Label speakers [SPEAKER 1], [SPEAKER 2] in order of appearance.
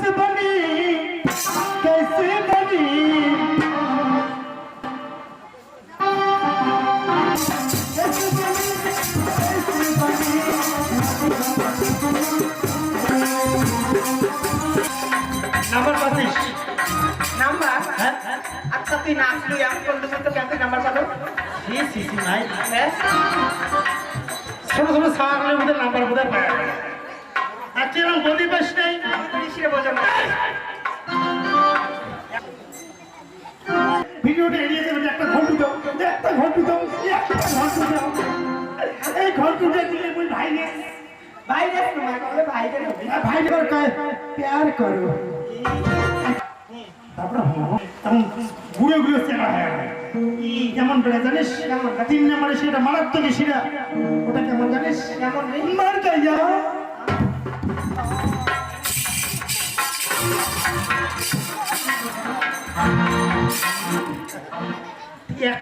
[SPEAKER 1] कैसे बनी कैसे बनी कैसे बनी कैसे बनी নাম্বার পাচ্ছিস
[SPEAKER 2] নাম্বার
[SPEAKER 1] হ্যাঁ
[SPEAKER 2] আচ্ছা তুই নাচলু এমন করলু তো কেন তুই নাম্বার পাবো
[SPEAKER 1] সি সি সি নাই
[SPEAKER 2] হ্যাঁ
[SPEAKER 1] ছোট ছোট ছাগলের মধ্যে নাম্বার বোধহয় পাওয়া যায় আচ্ছা এরকম গদি পাস ভিডিওটা এড়িয়ে যাবে একটা ঘন্টু দাও একটা ঘন্টু দাও একটা ঘন্টু দাও। এই ঘন্টুটা দিলে মুই ভাই নে
[SPEAKER 2] বাইরে তোমার বলে বাইরে হবে
[SPEAKER 1] ভাই কয় প্যার করো। তারপরে তখন ঘুরে ঘুরে চেনা হয় কেমন করে জানিস? তিন নম্বরে সেটা মারাত্মক সেটা ওটা কেমন জানিস?
[SPEAKER 2] কেমন
[SPEAKER 1] মার